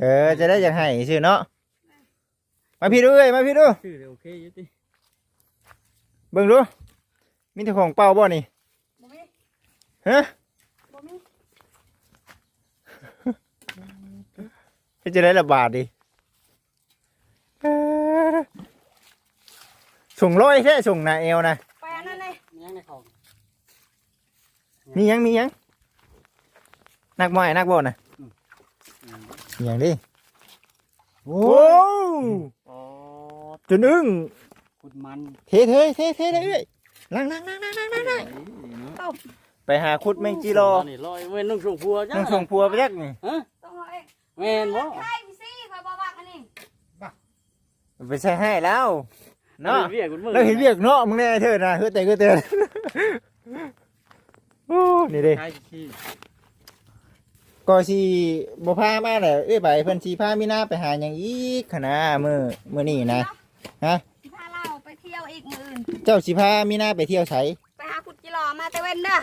เออจะได้อยากให้ซื่อเนาะมาพี่ดูเอ้ยมาพี่ดูชื่อเดี๋ยวโอเคอยุติเบิ่งดูมีแต่ของเปล่าบ่นี่บ่มีฮะบ่มีเฮ็ดจะได้ละบาทดิเอ้อส่งร้อยแท้ส่งหน้าเอวนะไปอันนั้นเลยยังในของมีหยังมีหยังนักมวยนักบอลนะ มีหยังดิโอ้อ๋อจนอึ้งขุดมันเทเทเทเทเลยเอ้ยล้างล้างล้างล้างล้างล้างล้างไปหาคุดแมงจีโรนี่ลอยเว้นนุ่งส่งพัวจ้าต้องส่งพัวไปยักนี่ฮะต้องเอาเองแม่นบ่ใช่พี่ซี่คอยบอกว่าอันนี้ไปใส่ให้แล้วเนาะเรียกคุณมือเราเห็นเรียกเนาะมึงแน่เถิดนะเฮ้ยแต่ก็เตือนโอ้นี่เด้ใช่ที่ ก็สิบ่พามาแหละเอ้ยไปเพิ่นสิพามีหน้าไปหาหยังอีกขนามื้อมื้อนี้นะฮะสิพาเราไปเที่ยวอีกมื้ออื่นเจ้าสิพามีหน้าไปเที่ยวไสไปหาขุดจิรอมาแต่เว้นเด้อ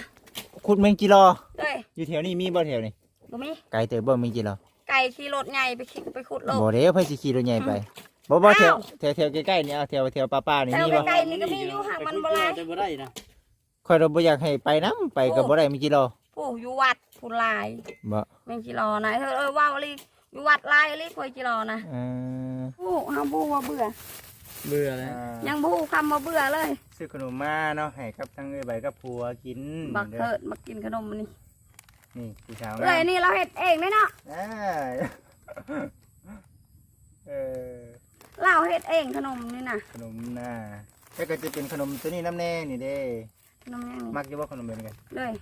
คุดแมงจีโรเด้ยอยู่แถวนี้มีบ่แถวนี้บ่มีไกลเตอบ่แมงจีโรไก่ขี่รถใหญ่ไปขี่ไปขุดโลกบ่เด้เพิ่นสิขี่รถใหญ่ไปบ่บ่แถวอ้าวแถวแถวใกล้ๆนี่เอาแถวแถวป้าๆนี่แถวมีบ่ใกล้นี่ก็มีอยู่ห่างมันบ่หลายจะบ่ได้นะข่อยเราบ่อยากให้ไปนํไปก็บ่ได้แมงจีโรผู้อยู่วัดผู้หลายบ่แม่งจิรอนะเธอเอ้ยว่าวลีอยู่วัดหลายลีคอยจิรอนะเออผู้เฮาผู้ว่าเบื่อ เบื่อแล้วยังผู้คำว่าเบื่อเลยซื้อขนมมาเนาะให้กับทั้งเอ้ยใบกับผัวกินบักเด้อเถิดมากินขนมมันนี่นี่ผู้สาวเอ้ยนี่เราเฮ็ดเองเลยเนาะอ่าเออเราเฮ็ดเองขนมนี่นะขนมน่ะแล้วก็จะเป็นขนมตัวนี้น้ำแน่นี่เด้ขนมยังมักจะว่าขนมเป็นกันเลย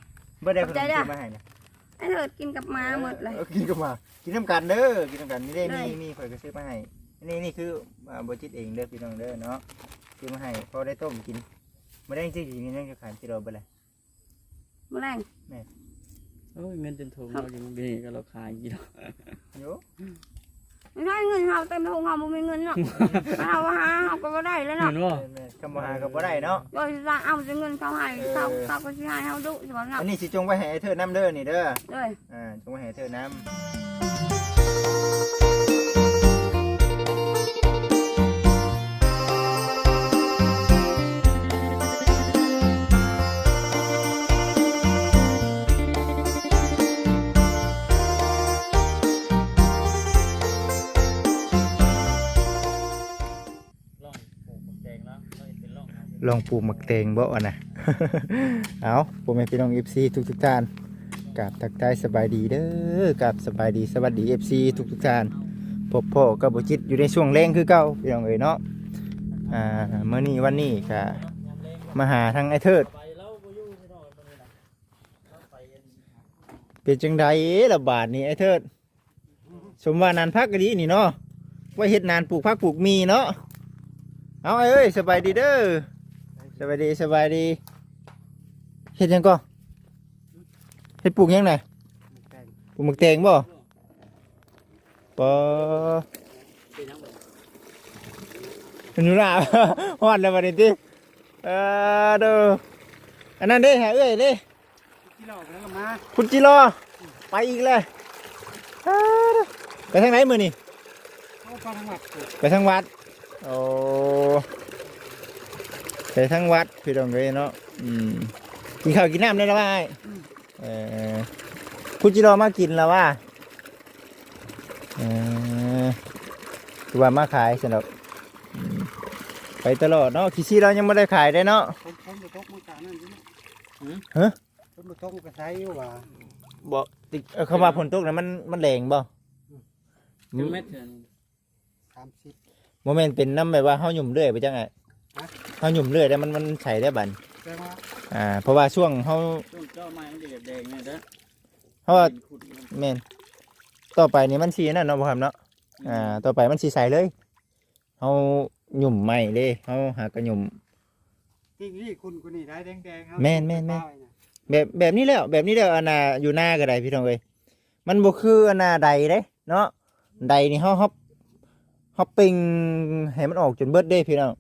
เบ่ได้ขนมขอบใจเด้อซื้อมาให้นะไอ้เถิดกินกับม้าหมดเลยออกินกับมากินน้ำกันเด้อกินน้ำกันนี่เด้ได้มีมีข่อยก็ซื้อมาให้นี่นี่คืออ่าบจิตเองเด้อพี่น้องเด้อเนาะซื้อมาให้พอได้ต้มกินไม่ได้จริงๆนี่นั่งจะขายที่เราไปเลยแมลง โอ้ยเงินเต็มถุงเราอยู่มันมีก็เราขายกี่ดอกโย ไม่ใช่เงินเราเต็มถุงเราไม่มีเงินเนาะ เราหาเราก็บ่ได้เลยเงิเนาะนว่าแม่นๆคำว่าหากับบ่ได้เนาะ โดยจะเอาแต่เงินเขาให้เขาเขาก็สิให้เขาดุใช่ไหมเนาะอันนี้สิจงไว้ให้ไอ้เธอน้ำเด้อนี่เด้อเลย อ่าจงไว้ให้ไอ้เธอน้ำ ลองปลูกหมักเตงบ่อะนะเอาผมเป็นพี่น้อง FC ทุกทุกท่านกับทักทายสบายดีเด้อกับสบายดีสวัสดี FC ทุกทุกท่านพบพ่อกับบุจิตอยู่ในช่วงแรงคือเก่าพี่น้องเอ๋ยเนาะอ่าเมื่อนี้วันนี้ก็มาหาทางไอ้เทิดเป็นจังใดละบาทนี่ไอ้เทิดสมว่านานพักก็ดีนี่เนาะว่าเฮ็ดนานปลูกพักปลูกมีเนาะเอาไอ้เอ้ยสบายดีเด้อ สบายดีสบายดีเฮ็ดหยังก็เฮ็ดปลูกหยังไงปลูกหมึกแตงบ่ปอเป็นยังไงหนูน่ะ ฮอดแล้วบัดนี้ติเออเด้ออันนั้นเด้หาเอ้ยเด้ที่เราแล้วก็มาคุณจิโรอไปอีกเลยเออเด้อไปทางไหนมื้อนี่เข้าฟังหมัดไปทางวัด โอ้ ไปทางวัดพี่น้องเอ้ยเนาะอืมกินข้าวกินน้ำได้แล้วว่าอ้ายเออคุณจิโรอมากินแล้วว่าเออคือว่ามาขายสำหรับอืมไปตลอดเนาะขี้ซี่เรายังไม่ได้ขายได้เนาะผมผมไปตกมือกลางนั่นสิฮะผมไปตกมือกระไซอยู่ว่าบ่ติเอ่อคำว่าฝนตกนะมันมันแรงบ่ถึงเม็ดเถื่อนสามสิบโมเมนต์เป็นน้ำแบบว่าเฮาหยุ่มเรื่อยไปจังไงฮะ เฮาหยุ่มเรื่อยแล้วมันมันใช้ได้บัดแปลว่าอ่า เพราะว่าช่วงเฮาช่วงเจ้าไม้มันจะแดงเนี่ยเด้อเพราะว่าขุดมันแม่นต่อไปนี่มันสีนั่นเนาะบ่ครับเนาะ อ่า ต่อไปมันสีใสเลยเฮาหยุ่มใหม่เด้เฮาหากระหยุ่มที่นี่คุณคุณนี่ได้แดงแดงๆครับแม่นแม่นแม่นป้ายะแบบแบบนี้แล้วแบบนี้แล้วอันน่ะอยู่หน้าก็ได้พี่น้องเอ้ยมันบ่คืออันน่ะใดเด้ เนาะใดนี่เฮาเฮาเฮาปิ้งให้มันออกจนเบิดเด้พี่น้อง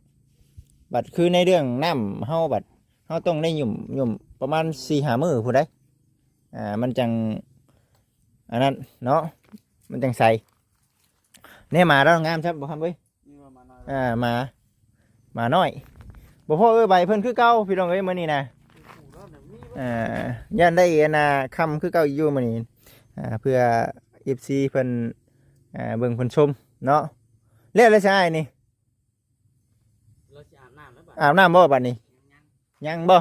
บัดคือในเรื่องน้ำเฮาบัดเฮาต้องได้หยุ่มหยุ่มประมาณ4-5มื้อพุ่นได้อ่ามันจังอันนั้นเนาะมันจังใสแน่หมาเรางามครับบ่ครับเว้ยนี่ว่ามาหน่อยอ่าหมาหมาน้อยบ่พ่อเอ้ยใบเพิ่นคือเก่าพี่น้องเอ้ยมื้อนี้นะอ่าย่านได้อันน่ะคำคือเก่าอยู่มื้อนี้อ่าเพื่อ FC เพิ่นอ่าเบิ่งเพิ่นชมเนาะเรียกแล้วใช่นี่เราจะ อาบน้ำแล้วบ่บน้ำบ่บัดนี้ยังบ่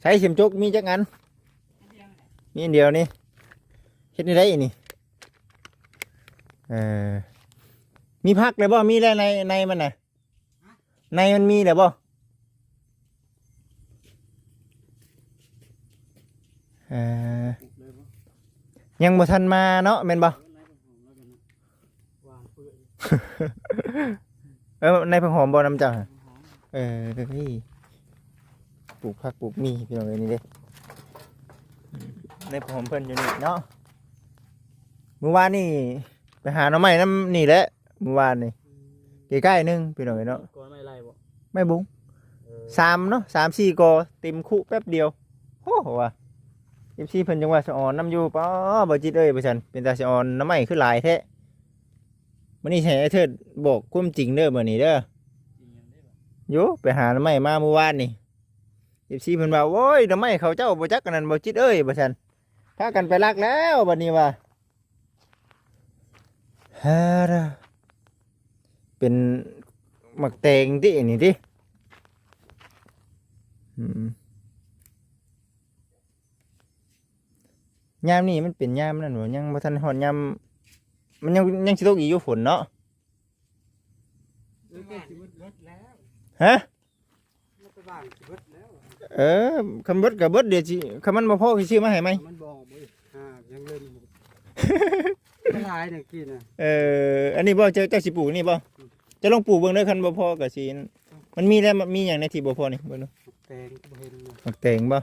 ใช้เข็มจุกมีจักอันมีอันเดียวนี่เฮ็ดได้นี่เออมีพักเลยบ่มีแล้ในในมันน่ะในมันมีแล้วบ่เออเลยบ่ยังบ่ทันมาเนาะแม่นบ่เออในผมแล้วกันนะวางเปื่อยเออในผักหอมบ่น้ำจ้า เออเฮ้ยปลูกผักปลูกมีพี่น้องเอ้ยนี่เด้อืมในผักหอมเพิ่นอยู่นี่เนาะเมื่อวานนี่ไปหาหน่อไม้น้ำนี่แหละเมื่อวานนี่ใกล้ๆหนึงพี่น้องเอ้ยเนาะก่อนไม่ไรบ่ไม่บุ้งเออสามเนาะสามสี่กอเต็มคุแป๊บเดียวโอ้โหว่ะเอฟซีเพิ่นจังว่าสะออนน้ำอยู่ป้อบ่จิตเอ้ยบ่ซั่นเป็นตาสะออนน้ำไม้คือหลายแท้มื้อนี้ให้ไอ้เทิดบอกความจริงเด้อมื้อนี้เด้อจริง อย่างนี้บ่โยไปหาหน้ำไม้มาเมื่อวานนี่เอฟซีเพิ่นว่าโอ้ยหน้ำไม้เขาเจ้าบ่จักกันนั่นบ่จิตเอ้ยบ่ซั่นถ้ากันไปลักแล้วบัดนี้ว่าฮาเป็นหมักแตงตินี่ติอืมยามนี่มันเป็นยามนั่นบ่ยังบ่ทันฮอดยามมันยังยังสิตกอีกอยู่ฝนเนาะ เออก็สิเบิดเบิดแล้ว ฮะมันไปบ้านสิเบิดแล้วเออคำเบิดกับเบิดเดี๋ยวสิคำมันมาพ่อคือชื่อมาให้ไหมมันบอกบ่อ่ายังเล่นอยู่มันหลายเนี่ยกินน่ะเอออันนี้บ่เจ้าเจ้าสิปลูกนี่บ่จะลองปลูกเบิ่งเด้อคันบ่พอกับสิมันมีแล้วมีหยังในที่บ่พอนี่เบิ่งดูแตงก็บ่เห็นน่ะหมักแตงบ่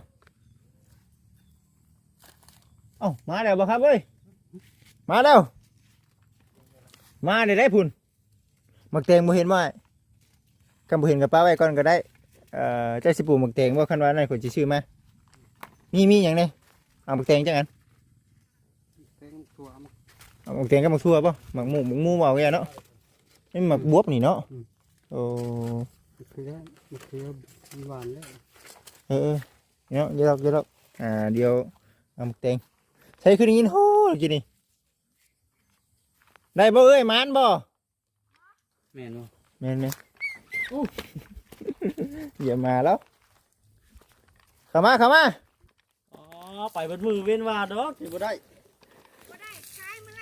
เอ้ามาแล้วบ่ครับเอ้ยมาแล้วมาได้ได้พุ่นหมักแตงบ่เห็นบ่อ้าย คันบ่เห็นก็ป้าไว้ก่อนก็ได้เอ่อเจ้าสิปลูกหมักแตงบ่คันว่านั่นคนสิซื้อมามีมีหยังนี่เอาหมักแตงจังอันแตงตัวมันเอาหมักแตงกับหมักทั่วป่ะหมักหมูหมักหมูเอาแกเนาะนี่หมักบวบนี่เนาะโอ้มันคือแล้วมันคือมันหวานแล้วเออเออเนาะเดี๋ยวเราเดี๋ยวเราอ่าเดี๋ยวเอาหมักแตงใช้ขึ้นยินโหกินนี่ได้บ่เอ้ยหมานบ่แม่นบ่แม่นไหม อย่ามาแล้วเข้ามาเข้ามาอ๋อไปเบิดมือเว้นว่าดอกสิบ่ได้บ่ได้ขายมื้อไร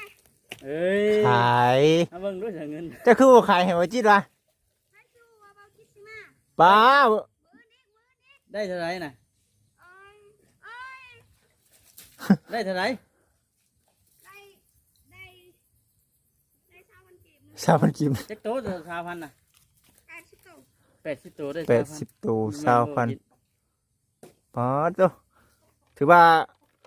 เอ้ยขายเอาเบิ่งด้วยเงินเจะคือบ่ขายให้ว่าจิตวะให้ชูว่าเบาคิดสิมาป้าได้เท่าไหรน่ะเอ้ยเอ้ยได้เท่าไหรได้ได้ได้ชาววันเก็บมื้อสามพันกิมเจ็กโตเท่าสามพันน่ะแปดสิบเก้า แปดสิบโตได้แปดสิบตัวสามพันอ๋อตัวถือว่า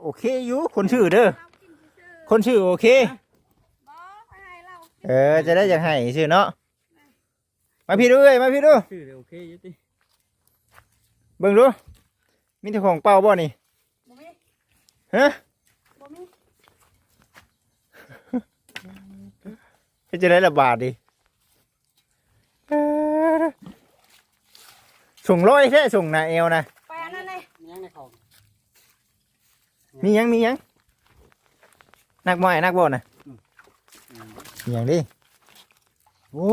โอเคอยู่คนชื่อเด้อเรากินซื่อคนชื่อโอเคๆบ่ไปให้เรากินเออจะได้อยากให้ชื่อเนาะมาพี่ด้วยมาพี่ดูชื่อเดี๋ยวโอเคอยุติเบิ่งดูมีแต่ของเป่าบ่นี่บ่มีฮะบ่มีเฮ็ดจะได้ระบาดดิเอ้อ ส่งร้อยแท้ส่งหนาเอวนะไปอันนั้นเลยยังในของมีหยังมีหยังนักมวยนักบอลนะมีหยังดิโอ้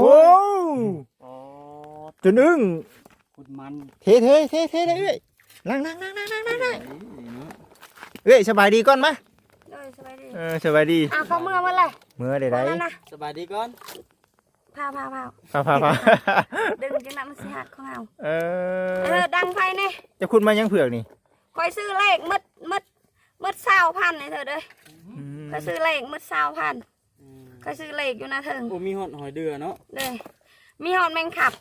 อ๋อจนอึ้งขุดมันเทเทเทเทเลยเอ้ยล้างล้างล้างล้างล้างล้างล้างเนาะเอ้ยสบายดีก่อนมะเลยสบายดีเออสบายดีอะเข้าเมื่อวันไรเมื่อใดใดนั่นนะสบายดีก่อน พาพาพาพาพาพาดึงจังนั้นมันสิหักของเฮาเอเอออดังไฟนี่จะคุณมายังเผือกนี่คอยซื้อเลขมดมดมดสาวพันนี่เธอเด้ออืมคอยซื้อเลขมดสาวพันอืมคอยซื้อเลขอยู่นะเถิงโอ้มีหอดหอยเดือเนาะเด้อมีหอนแมงขับ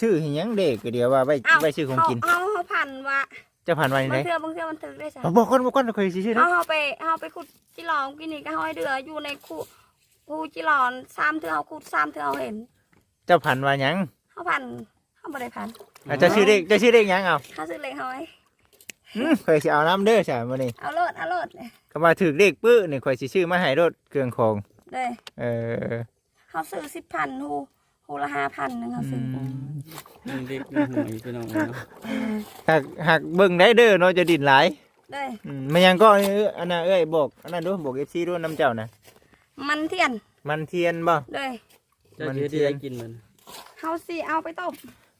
ชื่อหิหยังเด็กก็เดียวว่าไว้อ้าวไว้ชื่อของกิน เฮาเฮาพันว่าจะผ่านวันไหบางนเทื่อบางเทื่อมันถึกได้ซะเอาบอกก่อนบอกก่อนเคยสิชื่อเฮานะเฮาไปเฮาไปขุดจิหลองกินนี่ก็เฮาให้เดืออยู่ในคู คูจิหลอนซ้ำเทื่อเฮาขุดซ้ำเทื่อเฮาเห็นเจะผ่านวันหยังเฮาพันเฮาบ่ได้พันอะเจะชื่อเด็กเจะชื่อเด็กหยังเอาเฮาซื้อเลขเฮาไว้อืมเคยสิเอาน้ำเด้อใช่มื้อนี้เอาโลดเอาโลดก็มาถึกเด็กปื้อนี่ข่อยสิชื่อมาให้รถเครื่องของ เด้อเออเฮาเขาซื้อสิบพันหูหูละห้าพันหนึงเขาซื้ออยังเด็กยังหัวอยู่พี่น้องเนาะหักหักเบิ่งได้เด้อเนาะจะดินหลายเลยอืมมันยังก็เอ้ออันน่ะเอ้ยบอกอันนั้นดูบอก FC ด้วยน้ำเจ้านะ มันเทียนมันเทียนบ่ เลย เจ้าเฮ็ดที่ได้กินมันเขาสิเอาไปต้ม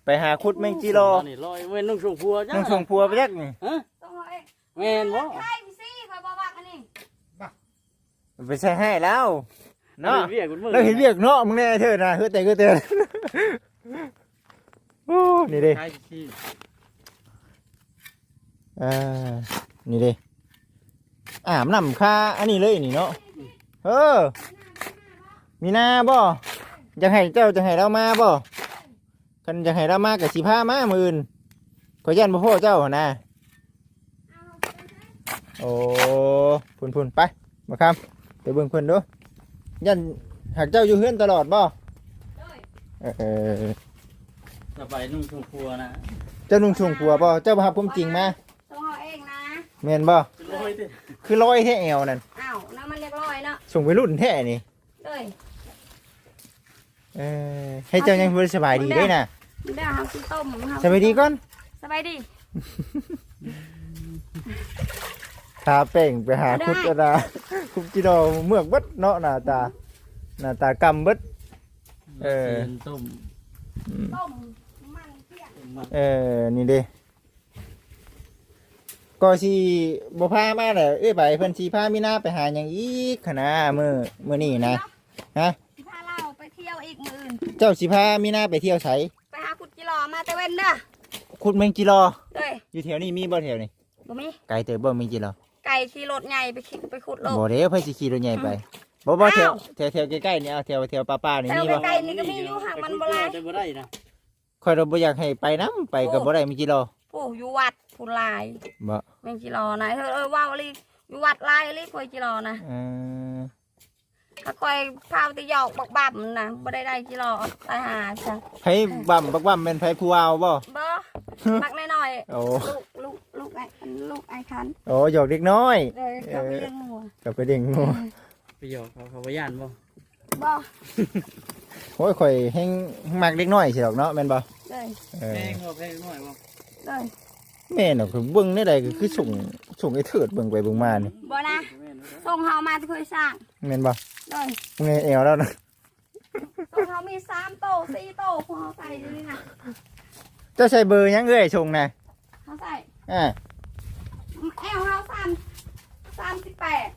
ไปหาคุดแมงจีรอนี่ลอยเว้นนุ่งชงพัวจ้าต้องส่งพัวไปจักนี่ฮะต้องเอาเองแม่นบ่ใช่สิคอยบอกว่าอันนี้ไปใส่ให้แล้วเนาะเรียกคุณมึงเราเห็นเรียกเนาะมึงแน่เถิดนะเฮ้ยแต่ก็เตือนโอ้นี่เด้ใช่ที่อ่านี่เด้อาบน้ำค่าอันนี้เลยนี่เนาะ เออ มีหน้าบ่จะให้เจ้าจะให้เรามาบ่กันจะให้เรามากับสีผ้ามามืออื่นขอยันพ่อเจ้าหั่นนะโอ้พุ่นพุ่นๆไปมาครับไปเบิ่งเพิ่นดูยันหากเจ้าอยู่เฮือนตลอดบ่เลยเออสบายนุ่งชงพัวนะเจ้านุ่งชงผัวป่ะเจ้าบ่ฮับผมจริงมาต้องเอาเองนะ แม่นบ่เป็นร้อยเด้คือร้อยแท้แอวนั่นอ้าวน้ำมันเรียบร้อยเนาะส่งไปรุ่นแท้นี่เลยเออให้เจ้ายังบ่สบายดีด้วยนะเดี๋ยวเขาสิต้มเขาสบายดีก่อนสบายดีทาแป้งไปหาคุดกระดาคุดจิโดเมือกเบิดเนาะหน้าตาหน้าตากำเบิด เออเทียนต้มต้มมันเที่ยงต้มมันเออ นี่เด้ ก็สิบ่พามาแหละเอ้ยไปเพิ่นสิพามีนาไปหาหยังอีกขนามื้อมื้อนี้นะฮะสิพาเราไปเที่ยวอีกมืออื่นเจ้าสิพามีนาไปเที่ยวไสไปหาขุดจิรอมาแต่เว้นเด้อคุดแมงจิรอเลยอยู่แถวนี้มีบ่แถวนี้บ่มีไกลเตอบ่แมงจิรอไก่ขี่รถใหญ่ไปขี่ไปขุดโลกบ่เด้อเพิ่นสิขี่รถใหญ่ไปบ่บ่แถวอ้าวแถวแถวใกล้ๆนี่เอาแถวแถวป้าๆนี่แถวมีบ่ใกล้ๆนี่ก็มีอยู่ห่างมันบ่หลายแต่บ่ได้นะข่อยเราบ่อยากให้ไปนํไปก็บ่ได้แมงจิรอ โอ้อยู่วัดผู้หลายบ่แมงจิรอนะเออเออว่าวลีอยู่วัดหลายลีคอยจิรอนะเออถ้าคอยพาวติหยอกบอกบับนะบ่ได้ได้จิรอตายหาจ้ะไผบ่ำบักบ่ำแม่นไผผู้เอาบ่บ่มักน้อยโอ้ๆลูกลูกลูกไอ้ลูกไอ้คันโอ้หยอกเด็กน้อยเลยเขาไปเลี้ยงงัวกับไปเด้งงัวไปหยอกเขาเขาบ่ย่านบ่บ่โอ้ยข่อยแฮงมักเด็กน้อยสิดอกเนาะแม่นบ่เลยเอแพองบ่แพงน้อยบ่ เลยแม่นอะคือเบิ่งได้ใดก็คือส่งส่งไอ้เถิดเบิ่งไปเบิ่งมานี่บ่นะแม่นบ่ส่งเฮามาที่เคยสร้างแม่นบ่เลยเงยแอวแล้วนะส่งเฮามีสามโตสี่โตพวกเฮาใส่อยู่นี่นะเจ้าใช้เบอร์หยังเอ้ยส่งน่ะเฮาใส่อ่าแอลเฮาสามสามสิบแปด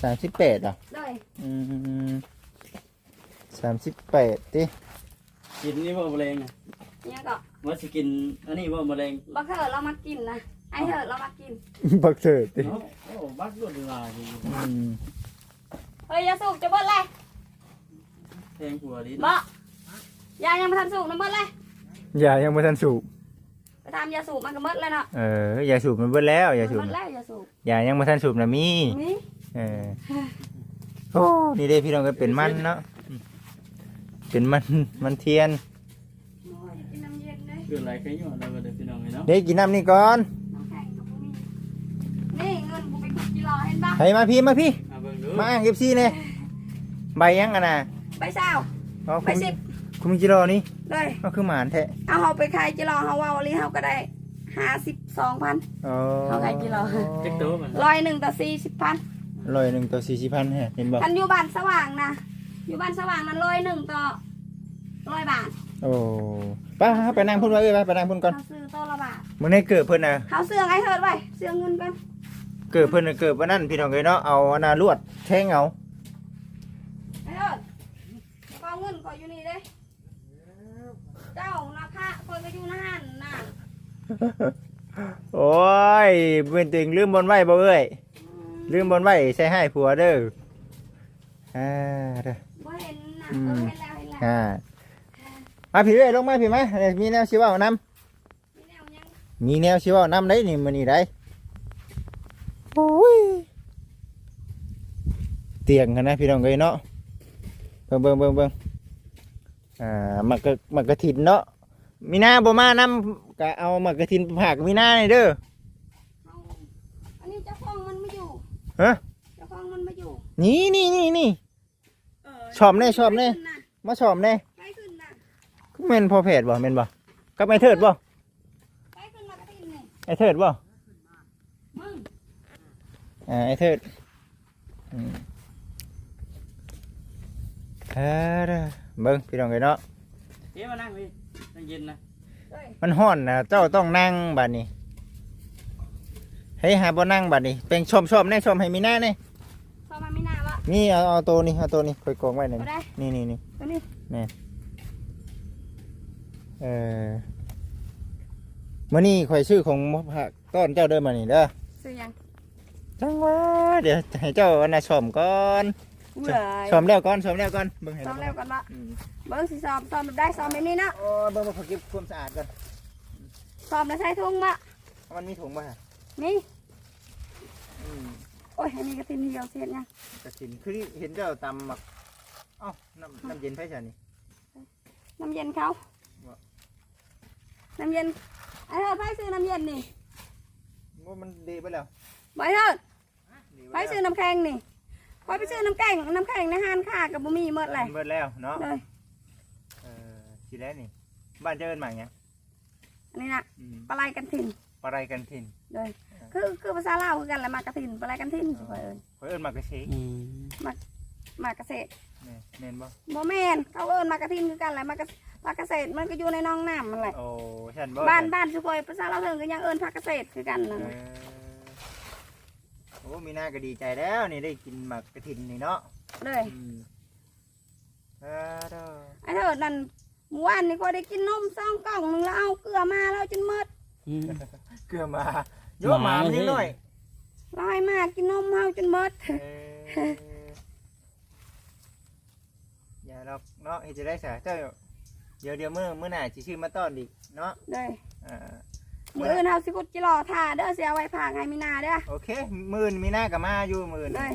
38อะเลยอืม38ติกินนี่บ่มะเร็งน่ะเนี่ยก็ ว่าสิกินอันนี้บ่มะเร็งบักเถิดเรามากินนะไอเถิดเรามากินบักเถิดติเนาะโอ้บักรวดเวลาดีอืมเฮ้ยอยาสูบจะเบิดเลยแพงกว่าดีบ่ยายังไม่ทันสูบนะเบิดเลยอย่ายังบ่ทันสูบไปทำยาสูบมันก็เบิดแล้วเนาะเอออย่าสูบมันเบิดแล้วอย่าสูบเบิดน่ะแล้วยาสูบอย่ายังบ่ทันสูบน่ะมีนี่เออโอ้นี่เด้พี่น้องก็เป็นมันเนาะอืมเป็นมันมันเทียนกินน้ำ เย็นเลยคืออะไรกันอยู่แล้วก็เด้อพี่น้องเนาะเด็กกินน้ำนี่ก่อนน้ำแข็งกับพวกนี้นี่เงินกูไปขุดกิโลเห็นปะให้มาพี่มาพี่เอาเบิ่งดูมาอ่างเอฟซีเนี่ยใบยังอะนะไปเศร้าเอาไปคุณสิบคุณมีจิโร่นี่เลยก็คือหมานแท้เอาเขาไปขายกิโลเขาว่าวันนี้เขาก็ได้ห้าสิบสองพัน อ๋อเอาไงกิโลจักโตมันร้อยหนึ่งต่อสี่สิบพันร้อยหนึ่งต่อสี่สิบพันฮะเห็นบ่คันอยู่บ้านสว่างนะอยู่บ้านสว่างนั้นร้อยหนึ่งต่อร้อยบาท โอ้ไป้าไปนั่งพุ่นไว้เอ้ยไปไปนั่งพุ่นก่อนเขาซื้อตัวละบาทมื้อนี้เกิดเพิ่นน่ะเขาเสื้อไอ้เถิดไว้เสื้อเงินกันเกิดเพิ่นน่ะเกิดวันนั้นพี่น้องเอ้ยเนาะเอาอันน่ะลวดแทงเอาไอ้เถิดกองเงินก็อยู่นี่เด้เจ้านาคาคนก็อยู่ในหันน่ะโอ้ยเป็นติงลืมบนไว้บ่เอ้ยลืมบนไว้ใส่ให้ผัวเด้ออ่าเด้อบ่เห็นน่ะอืเอมอเห็นแล้วเห็นแล้วอ่า มาพี่เอ้ยลงมาพี่มาเดี๋ยวมีแนวสิเว้านํมีแนวยังมีแนวสิเว้านํได้นี่มื้อนี้ได้โอ้ยเตียงกันนะพี่น้องเอ้ยเนาะเบิ่งเบิ่งเบิ่งเบิ่งอ่ามักกะมักกะถินเนาะมีหน้าบ่มานำก็เอามักกะถินไปผักมีหน้านี่เด้อเอาอันนี้เจ้าของมันไม่อยู่ฮะเจ้าของมันไม่อยู่นี่นี่นี่นี่เชอบแน่ชอบแน่น่ะมาชอมแน่ไปขึ้นน่ะคือ แม่นพอแผดบ่แม่นบ่กับไอ้เทิดบ่ไปขึ้นมากระตินนี่ไอ้เทิดบ่มึงอ่าไอ้เทิดอืมเออเด้อเบิ่งพี่น้องเอ้ยเนาะเฮ้ยมานั่งพี่นั่งเย็นนะเฮ้ยมันฮ้อนนะเจ้าต้องนั่งบัดนี้เฮ้ยหาบ่นั่งบัดนี้เป็นชมชมแน่ชมให้มีหน้าแน่พอมาไม่น่าวะนี่เอาเอาตัวนี้เอาตัวนี้ค่อยกองไว้หน่อยเอาได้นี่นี่นี่ตัวนี้ เออมื้อนี้ข่อยชื่อของผักต้นเจ้าเดินมานี่เด้อซื้อยังจังหวะเดี๋ยวให้เจ้าอันน่ะชมก่อนเบื่อชมแล้วก่อนชมแล้วก่อนเบิ่งให้ซ้อมเร็วกันวะอืมเบิ้งสิซ้อมซ้อมแบบได้ซ้อมแบบนี้นะโอ้เบิ่งมาขอเก็บความสะอาดก่อนซ้อมแล้วใช้ทุ่งมะมันมีถุงป่ะนี่อืมโอ้ยอันนี้กระตินเดียวเสร็จยังกระสินคือเห็นเจ้าตำหมักเอ้าน้ำน้ำเย็นไฟฉานี่น้ำเย็นเขาว่า น้ำเย็นไอ้เธอไปซื้อน้ำเย็นนี่ว่ามันดีไปแล้วไปเถอะดีไปซื้อน้ำแข็งนี่คอยไปซื้อน้ำแข็งน้ำแข็งในห้านค่ากับบุมีหมดเลยเบิดแล้วเนาะเลยเออทีแรกนี่ บ้านเจ้าเอิ้นหมากหยังอันนี้นะอืมปลาไหลกันถิ่นปลาไรกันทินเลยคือคือภาษาลาวคือกันแหละมากระถิ่นปลาไหลกันถิ่นคอยเอิญเขาเอิ้นหมากกระเชกอืมมากเกษตรแม่แม่นบ่โมแมนเขาเอิญมากระถิ่นคือกันแหละมากระ มากเกษตรมันก็อยู่ในน้องน้ำมันแหละโอ้ฉันบ่บ้านบ้านสุโขยภาษาลาวเถิงก็ยังเอิญภาคเกษตรคือกันเอนั่นอน่ะโอ้มีหน้าก็ดีใจแล้วนี่ได้กินหมากกระถินนี่เนาะเลยอืมเออเด้อไอ้เถิดนั่นเมื่อวานนี่ก็ได้กินนมซองกล่องหนึงแล้วเอาเกลือมาแล้วจนหมดอืม เกลือมาโยมหมามันนิดหน่อยลอยมากินนมเฮาจนหมดเอออย่าหรอกเนาะเฮ็ดจะได้สะเจ้า เดี๋ยวเดี๋ยวมื้อมื้อหน้าสิชื่อมาต้อนอีกเนาะเลยอ่ามืออื่นเฮาสิกุดจิรอท่าเด้อสิเอาไว้ผากให้มีนาเด้อโอเคมื้อนมีหน้าก็มาอยู่มื้อนเลย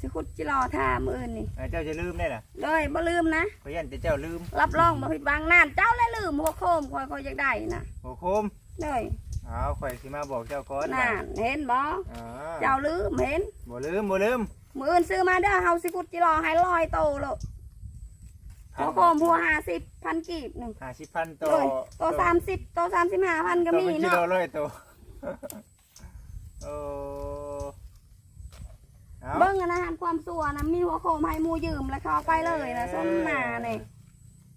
สิกุดจิรอท่ามืออื่นนี่เออเจ้าจะลืมได้ล่ะเลยบ่ลืมนะเพราะยันแต่เจ้าลืม รับรองบ่ผิดหวังนานเจ้าและลืมหัวโคมคอยคอยอยากได้นะโอ้โคมเลยเอาข่อยสิมาบอกเจ้าก่อนน่าเห็นบ่อ่าเจ้าลืมเห็นบ่ลืมบ่ลืมมืออื่นซื้อมาเด้อเฮาสิกุดจิรอให้ลอยโตโล ดหัวโคมหัว50พันกีบหนึงห้าสิบพันตัวเลยโต30โต35พันก็มีตัวเป็นกิเนาะโลเลยตัวโอ้เอาเบิ้งอะนะหันความสัวนะมีหัวโคมให้หมูยืมแล้วเขาเอาไปเลยนะส้นหนาเนี่ย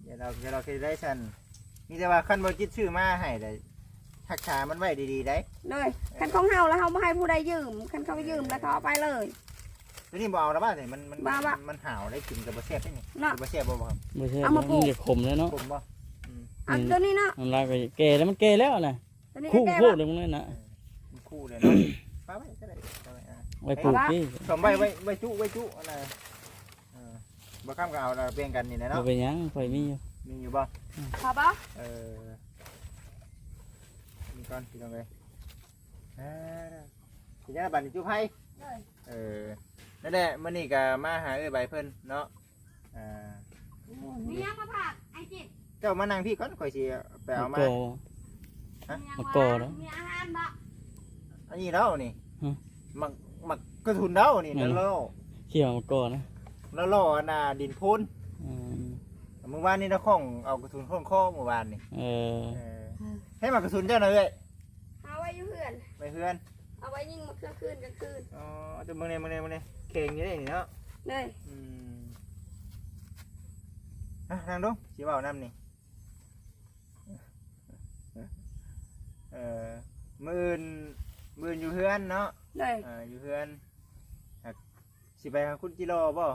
เดี๋ยวเราเดี๋ยวเราเคยได้ชันมีแต่ว่าขั้นบจิตชื่อมาให้ได้ทักษามันไว้ดีๆได้เลยคันของเฮาแล้วเฮาไม่ให้ผู้ใดยืมคันเขายืมแล้วเขาเอาไปเลย ตัวนี้บ่เอาแล้วบ้าเนี่ยมันมันบ้าบ่มันห่าวได้กินกับบะเสียบได้นี่เนาะกับบะเสียบบ่บ่ครับไม่ใช่เอามาปลูกนจะขมแล้วเนาะผมบ่อืมอันตัวนี้เนาะมันลายไปแก่แล้วมันแก่แล้วนะตัวนี้คู่แก้คู่วเลยมึงเลยนะมันคู่เลยเนาะป้าไว้ก็ได้ป้าไว้อะไว้ปลูกที่สมไว้ไว้ไว้จุไว้จุอะไรเออบ่ข้ามก็เอาเราเปลี่ยนกันนี่นะบ่เนาะเป็นหยังข่อยมีอยู่มีอยู่บ่ขอปะเออมีก่อนพี่น้องเลยอ่าพี่น้าบัตรจุไพ่เลยเออ นั่นแหละมื่อนี้ก็มาหาเอ้ยใบเพิ่นเนาะอ่ามียังมาผักไอจิตเจ้ามานั่งพี่ก่อนข่อยสิไปเอามา โกฮะมียังมะกอเหรอ มีอาหารบ่อันนี้เล่านี่ฮะหมักหมักกระทุนเล่านี่ไหนแล้วล่ะเล่าเขี่ยวมาก่อนนะแล้วเล่าอันน่ะดินพูนอืมเมื่อวานนี่นะข้องเอากระทุนข้องข้อเมื่อวานนี่เออเออให้หมักกระทุนเจ้าหน่อยเอ้ยเอาไว้อยู่เพื่อน ไปเพื่อนเอาไว้ยิงมะเขือคืนกลางคืนอ๋อเดี๋ยวมึงเนี่ยมึงเนี่ยมึงเนี่ย เข่งอยู่ได้นี่เนาะเลย อืมอะนางดงสีเบาน้ำนี่เออมื่นมื่นอยู่เฮือนเนาะ เลยเอออยู่เฮือนหักสิไปหาคุณจิโร่บ่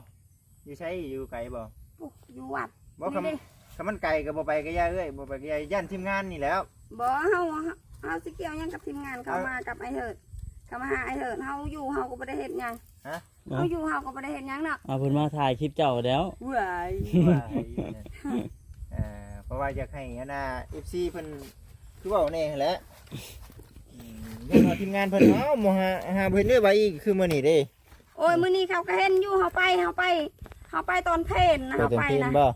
อยู่ใช้อยู่ไกลบ่ปุ๊บอยู่วัดบ่คนี่ดิำคำมันไกลก็บ่ไปก็ย่าเอ้ยบ่ไปก็ย่าย่านทีมงานนี่แหล้ว บ่เฮาเฮาสิเกี่ยวหยังกับทีมงานเขามากับไอเถิดเขามาหาไอเถิดเฮาอยู่เฮาก็บ่ได้เฮ็ดหยัง เฮาอยู่เฮาก็บ่ได้เฮ็ดหยังเนาะเอาเพิ่นมาถ่ายคลิปเจ้าแล้วเว้ยว่าอยู่เนี่ยเออเพราะว่าอยากให้อันน่ะ FC เพิ่นคือเว้าแน่แหละอืมเรื่องเอาทีมงานเพิ่นเอ้าบ่หาหาเพิ่นเด้อไว้อีกคือมื้อนี้เด้โอ้ยมื้อนี้เขาก็เห็นอยู่เฮาไปเฮาไปเฮาไปตอนเพลนนะเปิดเฮาเต็มไปทีมนะบ่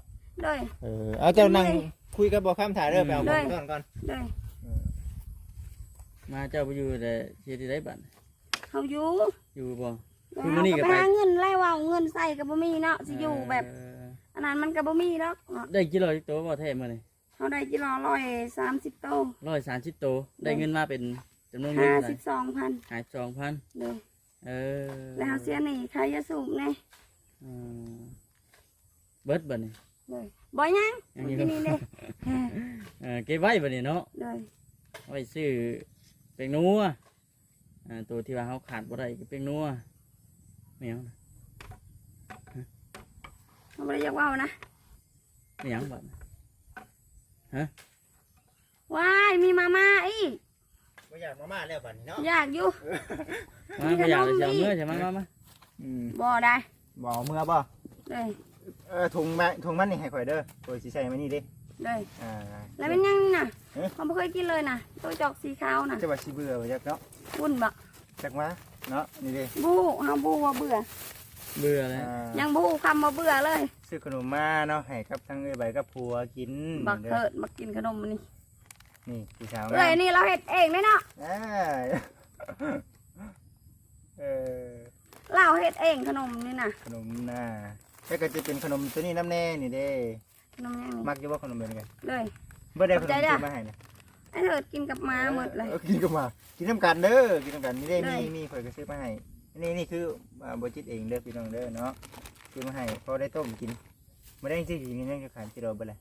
เลยเออเอาเจ้านั่งคุยกับบ่คำถ่ายเด้อไปเอาได้ผมก่อนก่อนเลยมาเจ้าไปอยู่แต่เฮ็ดที่ได้บัดเฮาอยู่อยู่บ่แล้ว คือมื้อนี้ก็เฮาไปไป หาเงินไล่ว่าเอาเงินใส่ก็บ่มีเนาะสิอยู่แบบเอออันนั้นมันก็บ่มีดอกเนาะได้กิโลจักโตบ่แท้มื้อนี่เฮาได้กิโลร้อยสามสิบโต130โตได้เงินมาเป็นจำนวนเงินห้าเท่าไหสิร่บสองพัน52,000เลยเออแล้วเฮาเสียหนี่ขายยาสูบแน่อืมเบิดบัดนี้เลยบ่ยังยังเมื่อยู่อกี้นี่เด้เออเก็บไว้บัดนี้เนาะเลยไว้ซื้อเป็นนัวอ่าตัวที่ว่าเขาขาดบ่ได้ก็เป็นนัว ไม่เอานะเขาบ่ได้อยากเว้านะไม่เอาบัดว้ายมีมาม่าอีกบ่อยากมาม่าแล้วบัดนี้เนาะอยากอยู่มามีขนมไม่อยากเลยจะเอาอีกเมื่อใช่ไหมมามาอืมบ่ได้บ่เอาเมื่อบ่เลยเออถุงแม่ถุงมันนี่ให้ข่อยเด้อข่อยสิใส่มานี่เด้เลยอ่าแล้วเป็นยังนี่น่ะเอ๊ะเขาบ่เคยกินเลยน่ะตัวจอกสีขาวน่ะจะว่าสิเบื่อบ่จักเนาะวุ่นบ่จักมา เนาะนี่เด้บูเฮาบูว่าเบื่อ เบื่อแล้ว อ่ายังบูคำว่าเบื่อเลยซื้อขนมมาเนาะให้กับทั้งเอ้ยใบกับผัวกินบักเด้อเถิดมากินขนมนี่นี่พี่สาวเอ้ยนี่เราเฮ็ดเองเลยเนาะอ่าเออเราเฮ็ดเองขนมนี่น่ะขนมน่ะแล้วก็จะเป็นขนมตัวนี้น้ำแน่นี่เด้ ขนมยังนี่มักอยู่ว่าขนมเป็นไงเลยเมื่อได้ขนมขอบใจเด้อ ซื้อมาให้เนี่ยไอ้เถิดกินกับม้าหมดเลย ออกินกับมากินน้ำกันเด้อกินน้ำกันนี่ได้ได้ มีมีข่อยก็ซื้อมาให้นี่นี่คืออ่าบจิตเองเด้อพี่น้องเด้อเนาะซื้อมาให้พอได้ต้มกินไม่ได้จริงๆนี่ยังจะขายกิโลไปเลย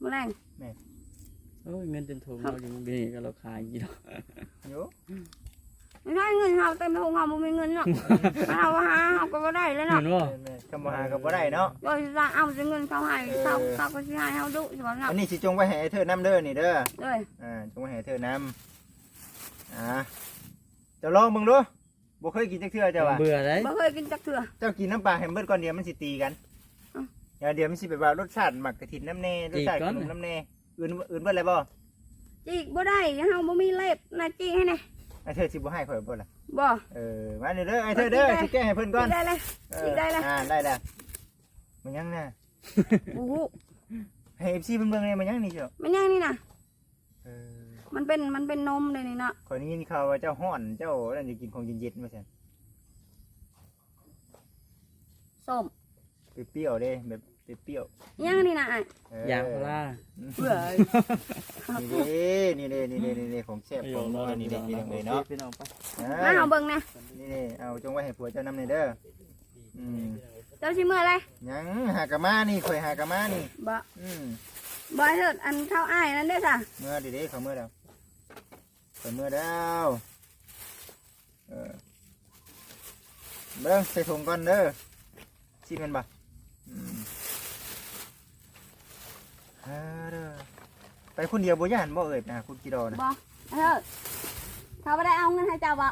แมลงโอ้ยเงินเต็มถุงเราอยู่นี่ก็เราขายกี่ดอกโย ไม่ได้เงินเราเต็มถุงเราบ่มีเงินเนาะเราหาเราก็บ่ได้เลยเงิเนาะนว่าแม่ๆคำว่าหากับบ่ได้เนาะโดยจะเอาแต่เงินเขาให้เขาเขาก็สิให้เฮาดุใช่บ่เนาะอันนี้สิจงไว้ให้เธอน้ำเด้อนี่เด้อ เลยอ่าจงไว้ให้เธอน้ำอ่าเจะลองมึงดูบ่เคยกินจักเทื่อเจ้าว่ะเบื่อเลยบ่เคยกินจักเทื่อ เจ้ากินน้ำปลาแฮมเบอร์ก่อนเดียวมันสิตีกันอ้าวเดี๋ยวเดี๋ยวมันสิแบบว่ารสชาติหมักกระถินน้ำแน่รสชาติขนมน้ำแน่อื่นอื่นเบิ่อะไรบ่ จีกบ่ได้เฮาบ่มีเล็บน่ะจีกให้แน่ ไอ้เธอสิบ่ให้ข่อยบ่ล่ะบ่เออมาเด้อเด้อไอ้เธอเด้อสิแก้ให้เพิ่นก่อนได้เลยเออสิได้เลยอ่าได้แล้วมันยังน่ะโอ้โหให้ FC เพิ่นเบิ่งเลยมันยังนี่เจ้ามันยังนี่น่ะเออมันเป็นมันเป็นนมเลยนี่เนาะข่อยได้ยินข่าวว่าเจ้าฮ้อนเจ้านั่นสิกินของเย็นๆมาซั่นส้มเปรี้ยวๆเด้แบบ เปรี้ยวยังนี่น่ะอ้ายๆเออยางพาราเบื่อนี่เด้นี่เด้นี่เด้นี่เด้ของแซ่บของนัวนี่เด้พี่น้องเอ้ยเนาะพี่น้องไปอ่มาเอาเบิ่งนะนี่เด้เอาจงไว้ให้ผัวเจ้านำในเด้ออืมเจ้าสิเมื่อไรยังหากะมานี่ข่อยหากะมานี่บ่อืมบ่ให้เถิดอันข้าวอ้ายนั่นเด้อจ้ะเมื่อดีเด้เขาเมื่อแล้วเขาเมื่อแล้วเออเบิ่งใส่ถุงก่อนเด้อชิมกันบ่อืม ฮาเด้อไปคนเดียวบ่ย่านบ่เอ่ยนะคุณกิโดนะบ่ให้เถิดเขาบ่ได้เอาเงินให้เจ้าบ่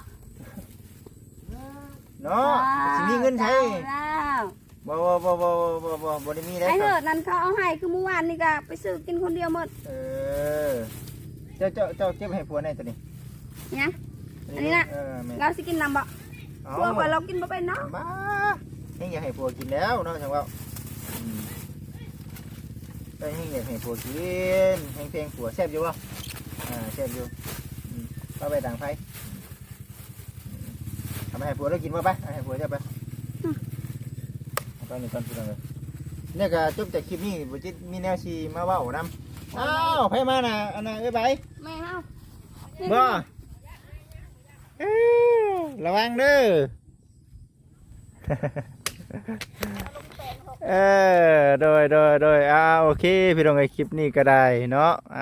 เนาะสิมีเงินใช้เอาแล้วบ่บ่บ่บ่บ่บ่บ่ได้มีได้ไอ้ครัเถิบดนั่นเขาเอาให้คือเมื่อวานนี่ก็ไปซื้อกินคนเดียวหมด เออเจ้าเจ้าเจ้าเก็บให้ผัวในตัวนี้เนี่ยอันนี้น่ะ เออแม่เราสิกินนำบ่เอาพวกว่าเรากินบ่เป็นเนาะบ้าเฮงอยากให้ผัวกินแล้วเนาะจังว่าอืม เอ้ยเฮงอยากให้ผัวกินเฮงเพลงผัวแซ่บอยู่บ่อ่าแซ่บอยู่อืมเอาไปต่างไผอืมทำให้ผัวเรากินบ่ไปเอาให้ผัวเจ้าไปเอาตอนนี้ก่อนพี่น้องเอ้ยเนี่ยก็จบจากคลิปนี้บ่จิตมีแนวสิมาเว้านำอ้าวไผมาน่ะอันน่ะเอ้ยใบแม่เฮาบ่เอ้ยระวังเด้อ เออโดยโดยโดยอ่าโอเค พี่น้องไอคลิปนี้ก็ได้เนาะอ่า